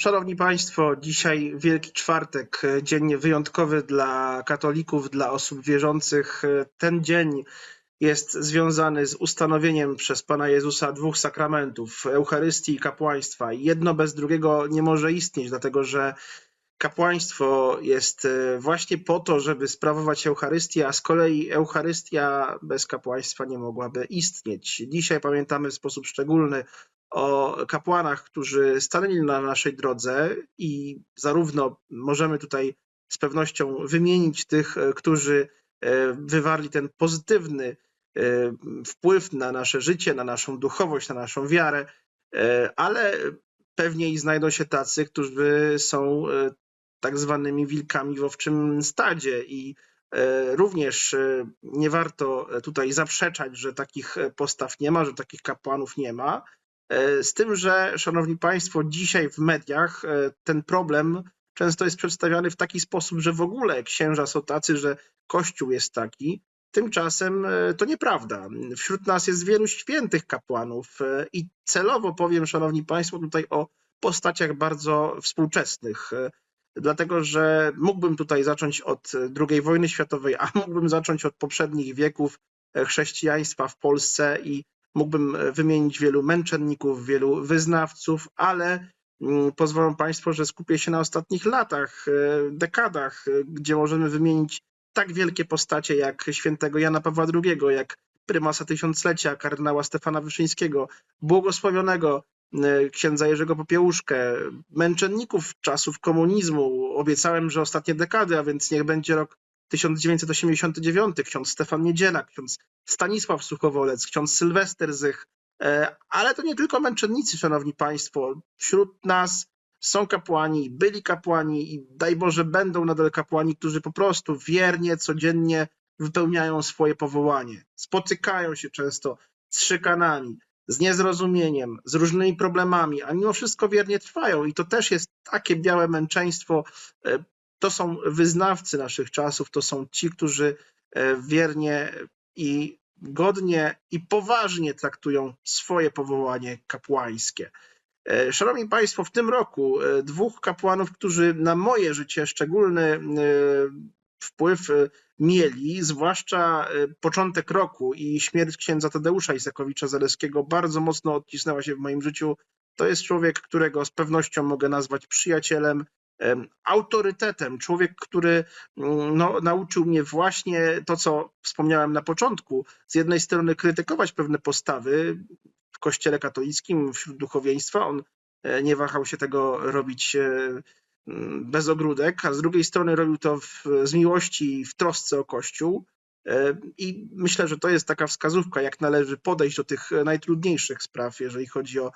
Szanowni Państwo, dzisiaj Wielki Czwartek, e, dzień wyjątkowy dla katolików, dla osób wierzących. E, Ten dzień jest związany z ustanowieniem przez Pana Jezusa dwóch sakramentów, Eucharystii i kapłaństwa. Jedno bez drugiego nie może istnieć, dlatego że kapłaństwo jest e, właśnie po to, żeby sprawować Eucharystię, a z kolei Eucharystia bez kapłaństwa nie mogłaby istnieć. Dzisiaj pamiętamy w sposób szczególny o kapłanach, którzy stanęli na naszej drodze i zarówno możemy tutaj z pewnością wymienić tych, e, którzy e, wywarli ten pozytywny e, wpływ na nasze życie, na naszą duchowość, na naszą wiarę, ale pewnie i znajdą się tacy, którzy są tak zwanymi wilkami w owczym stadzie i również nie warto tutaj zaprzeczać, że takich postaw nie ma, że takich kapłanów nie ma, z tym, że, szanowni państwo, dzisiaj w mediach e, ten problem często jest przedstawiany w taki sposób, że w ogóle księża są tacy, że Kościół jest taki. Tymczasem e, to nieprawda. Wśród nas jest wielu świętych kapłanów i celowo powiem, szanowni państwo, tutaj o postaciach bardzo współczesnych. Dlatego, że mógłbym tutaj zacząć od II wojny światowej, a mógłbym zacząć od poprzednich wieków chrześcijaństwa w Polsce i Mógłbym e, wymienić wielu męczenników, wielu wyznawców, ale mm, pozwolą Państwo, że skupię się na ostatnich latach, e, dekadach, e, gdzie możemy wymienić tak wielkie postacie jak świętego Jana Pawła II, jak prymasa tysiąclecia, kardynała Stefana Wyszyńskiego, błogosławionego księdza Jerzego Popiełuszkę, męczenników czasów komunizmu. Obiecałem, że ostatnie dekady, a więc niech będzie rok 1989, ksiądz Stefan Niedziela, ksiądz Stanisław Suchowolec, ksiądz Sylwester Zych, e, ale to nie tylko męczennicy, szanowni państwo. Wśród nas są kapłani, byli kapłani i daj Boże będą nadal kapłani, którzy po prostu wiernie, codziennie wypełniają swoje powołanie. Spotykają się często z szykanami, z niezrozumieniem, z różnymi problemami, a mimo wszystko wiernie trwają. I to też jest takie białe męczeństwo e, to są wyznawcy naszych czasów, to są ci, którzy e, wiernie i godnie i poważnie traktują swoje powołanie kapłańskie. E, szanowni Państwo, w tym roku e, dwóch kapłanów, którzy na moje życie szczególny wpływ mieli, zwłaszcza początek roku i śmierć księdza Tadeusza Isakowicza-Zaleskiego bardzo mocno odcisnęła się w moim życiu. To jest człowiek, którego z pewnością mogę nazwać przyjacielem, autorytetem, człowiek, który mm, no, nauczył mnie właśnie to, co wspomniałem na początku. Z jednej strony krytykować pewne postawy w Kościele katolickim, wśród duchowieństwa. On e, nie wahał się tego robić e, mm, bez ogródek, a z drugiej strony robił to w, z miłości i w trosce o Kościół. E, I myślę, że to jest taka wskazówka, jak należy podejść do tych najtrudniejszych spraw, jeżeli chodzi o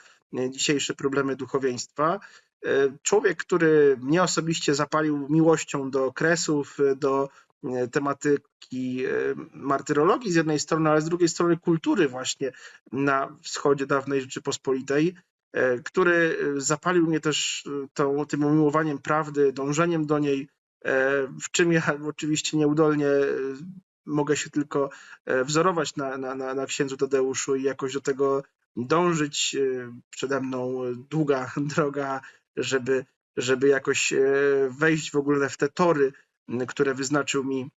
dzisiejsze problemy duchowieństwa. E, człowiek, który mnie osobiście zapalił miłością do kresów, do e, tematyki e, martyrologii z jednej strony, ale z drugiej strony kultury właśnie na wschodzie dawnej Rzeczypospolitej, który zapalił mnie też tą, tym umiłowaniem prawdy, dążeniem do niej, w czym ja oczywiście nieudolnie mogę się tylko wzorować na, na, na, na księdzu Tadeuszu i jakoś do tego dążyć. Przede mną długa droga żeby, żeby jakoś e, wejść w ogóle w te tory, które wyznaczył mi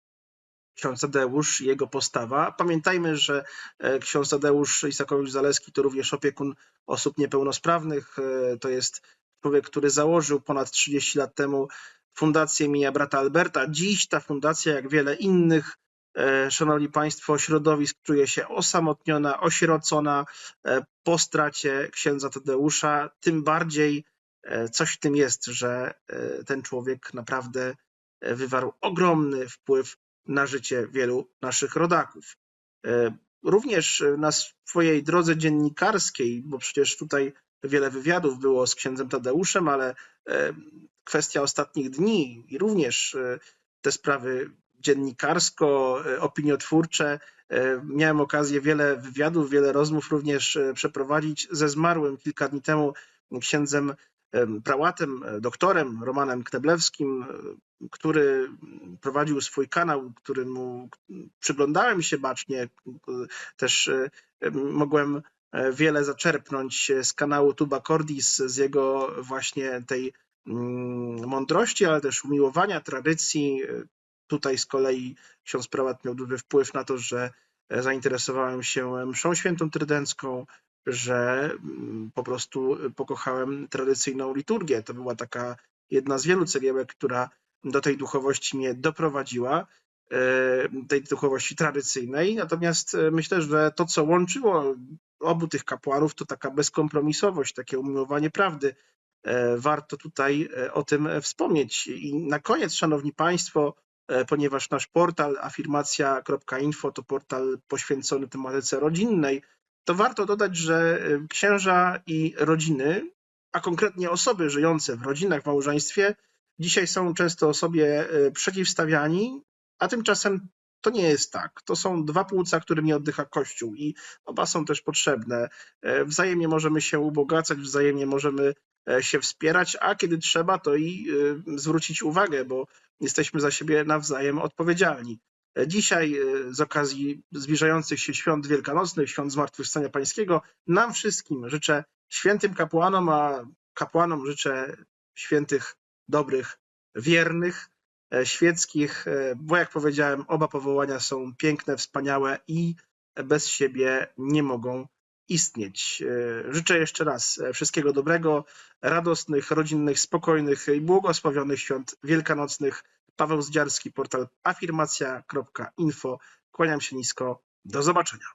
ksiądz Tadeusz i jego postawa. Pamiętajmy, że e, ksiądz Tadeusz Isakowicz-Zaleski to również opiekun osób niepełnosprawnych. E, to jest człowiek, który założył ponad 30 lat temu Fundację Mija Brata Alberta. Dziś ta fundacja, jak wiele innych, szanowni państwo, środowisk czuje się osamotniona, osierocona po stracie księdza Tadeusza. Tym bardziej coś w tym jest, że e, ten człowiek naprawdę e, wywarł ogromny wpływ na życie wielu naszych rodaków. Również na swojej drodze dziennikarskiej, bo przecież tutaj wiele wywiadów było z księdzem Tadeuszem, ale kwestia ostatnich dni i również te sprawy dziennikarsko-opiniotwórcze. Miałem okazję wiele wywiadów, wiele rozmów również przeprowadzić ze zmarłym kilka dni temu księdzem prałatem, e, doktorem Romanem Kneblewskim, e, który prowadził swój kanał, któremu przyglądałem się bacznie, też e, mogłem e, wiele zaczerpnąć z kanału Tuba Cordis, z jego właśnie tej mądrości, ale też umiłowania tradycji. Tutaj z kolei ksiądz prałat miał duży wpływ na to, że zainteresowałem się mszą świętą trydencką, że mm, po prostu pokochałem tradycyjną liturgię. To była taka jedna z wielu cegiełek, która do tej duchowości mnie doprowadziła, e, tej duchowości tradycyjnej. Natomiast e, myślę, że to, co łączyło obu tych kapłanów, to taka bezkompromisowość, takie umiłowanie prawdy. E, Warto tutaj e, o tym wspomnieć. I na koniec, Szanowni Państwo, e, ponieważ nasz portal afirmacja.info to portal poświęcony tematyce rodzinnej, to warto dodać, że e, księża i rodziny, a konkretnie osoby żyjące w rodzinach, w małżeństwie, dzisiaj są często sobie e, przeciwstawiani, a tymczasem to nie jest tak. To są dwa płuca, którymi oddycha Kościół i oba są też potrzebne. E, Wzajemnie możemy się ubogacać, wzajemnie możemy e, się wspierać, a kiedy trzeba, to i e, zwrócić uwagę, bo jesteśmy za siebie nawzajem odpowiedzialni. Dzisiaj e, z okazji zbliżających się świąt wielkanocnych, świąt Zmartwychwstania Pańskiego, nam wszystkim życzę świętym kapłanom, a kapłanom życzę świętych, dobrych, wiernych, e, świeckich, e, bo jak powiedziałem, oba powołania są piękne, wspaniałe i bez siebie nie mogą istnieć. Życzę jeszcze raz wszystkiego dobrego, radosnych, rodzinnych, spokojnych i błogosławionych świąt wielkanocnych. Paweł Zdziarski, portal afirmacja.info. Kłaniam się nisko. Do zobaczenia.